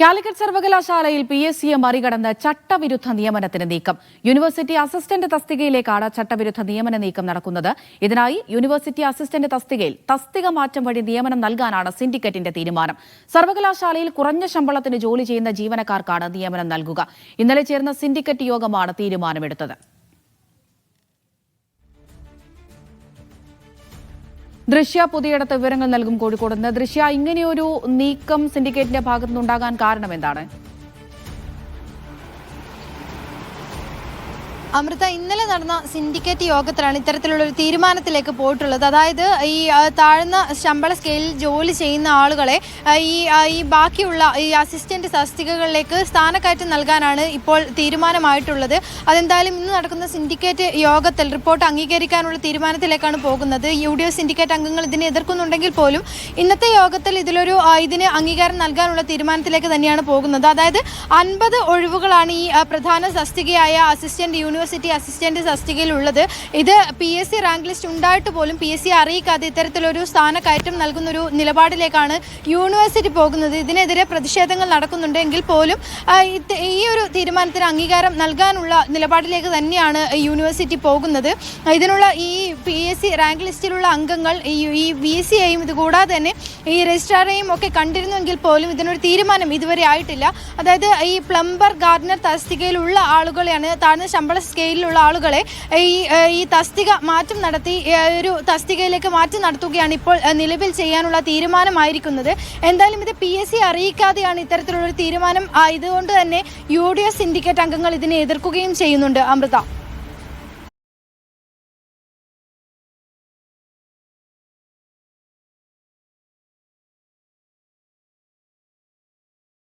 കാലിക്കറ്റ് സർവകലാശാലയിൽ P. S. സിയെ മറികടന്ന് ചട്ടവിരുദ്ധ നിയമനത്തിന് നീക്കം. യൂണിവേഴ്സിറ്റി അസിസ്റ്റന്റ് തസ്തികയിലേക്കാണ് ചട്ടവിരുദ്ധ നിയമന നീക്കം നടക്കുന്നത്. ഇതിനായി യൂണിവേഴ്സിറ്റി അസിസ്റ്റന്റ് തസ്തികയിൽ തസ്തിക മാറ്റം വഴി നിയമനം നൽകാനാണ് സിൻഡിക്കറ്റിന്റെ തീരുമാനം. സർവകലാശാലയിൽ കുറഞ്ഞ ശമ്പളത്തിന് ജോലി ചെയ്യുന്ന ജീവനക്കാർക്കാണ് നിയമനം നൽകുക. ഇന്നലെ ചേർന്ന സിൻഡിക്കറ്റ് യോഗമാണ് തീരുമാനമെടുത്തത്. ദൃശ്യ പുതിയിടത്ത് വിവരങ്ങൾ നൽകും കോഴിക്കോട് നിന്ന്. ദൃശ്യ ഇങ്ങനെയൊരു നീക്കം സിൻഡിക്കേറ്റിന്റെ ഭാഗത്തുനിന്നുണ്ടാകാൻ കാരണം എന്താണ്? അമൃത ഇന്നലെ നടന്ന സിൻഡിക്കേറ്റ് യോഗത്തിലാണ് ഇത്തരത്തിലുള്ള ഒരു തീരുമാനത്തിലേക്ക് പോയിട്ടുള്ളത്. അതായത് ഈ താഴ്ന്ന ശമ്പള സ്കെയിലിൽ ജോലി ചെയ്യുന്ന ആളുകളെ ഈ ഈ ബാക്കിയുള്ള ഈ അസിസ്റ്റന്റ് തസ്തികകളിലേക്ക് സ്ഥാനക്കയറ്റം നൽകാനാണ് ഇപ്പോൾ തീരുമാനമായിട്ടുള്ളത്. അതെന്തായാലും ഇന്ന് നടക്കുന്ന സിൻഡിക്കേറ്റ് യോഗത്തിൽ റിപ്പോർട്ട് അംഗീകരിക്കാനുള്ള തീരുമാനത്തിലേക്കാണ് പോകുന്നത്. യു ഡി എഫ് സിൻഡിക്കേറ്റ് അംഗങ്ങൾ ഇതിനെ എതിർക്കുന്നുണ്ടെങ്കിൽ പോലും ഇന്നത്തെ യോഗത്തിൽ ഇതിലൊരു ഇതിന് അംഗീകാരം നൽകാനുള്ള തീരുമാനത്തിലേക്ക് തന്നെയാണ് പോകുന്നത്. അതായത് അൻപത് ഒഴിവുകളാണ് ഈ പ്രധാന തസ്തികയായ അസിസ്റ്റന്റ് യൂണിവേഴ്സിറ്റി അസിസ്റ്റന്റ് തസ്തികയിൽ ഉള്ളത് ഇത് P S C rank list ഉണ്ടായിട്ട് പോലും പി എസ് സി അറിയിക്കാതെ ഇത്തരത്തിലൊരു സ്ഥാനക്കയറ്റം നൽകുന്നൊരു നിലപാടിലേക്കാണ് യൂണിവേഴ്സിറ്റി പോകുന്നത്. ഇതിനെതിരെ പ്രതിഷേധങ്ങൾ നടക്കുന്നുണ്ടെങ്കിൽ പോലും ഈ ഒരു തീരുമാനത്തിന് അംഗീകാരം നൽകാനുള്ള നിലപാടിലേക്ക് തന്നെയാണ് യൂണിവേഴ്സിറ്റി പോകുന്നത്. ഇതിനുള്ള ഈ പി എസ് സി റാങ്ക് ലിസ്റ്റിലുള്ള അംഗങ്ങൾ ഈ ഈ ബി എസ് സിയെയും ഇത് കൂടാതെ തന്നെ ഈ രജിസ്ട്രാറേയും ഒക്കെ കണ്ടിരുന്നുവെങ്കിൽ പോലും ഇതിനൊരു തീരുമാനം ഇതുവരെ ആയിട്ടില്ല. അതായത് ഈ പ്ലംബർ ഗാർഡനർ തസ്തികയിലുള്ള ആളുകളെയാണ് താഴ്ന്ന ശമ്പള സ്കെയിലുള്ള ആളുകളെ ഈ ഈ തസ്തിക മാറ്റം നടത്തി ഒരു തസ്തികയിലേക്ക് മാറ്റം നടത്തുകയാണ് ഇപ്പോൾ നിലവിൽ ചെയ്യാനുള്ള തീരുമാനമായിരിക്കുന്നത്. എന്തായാലും ഇത് പി എസ് സി അറിയിക്കാതെയാണ് ഇത്തരത്തിലുള്ള ഒരു തീരുമാനം ആയതുകൊണ്ട് തന്നെ യു ഡി എഫ് സിൻഡിക്കേറ്റ് അംഗങ്ങൾ ഇതിനെ എതിർക്കുകയും ചെയ്യുന്നുണ്ട്. അമൃത.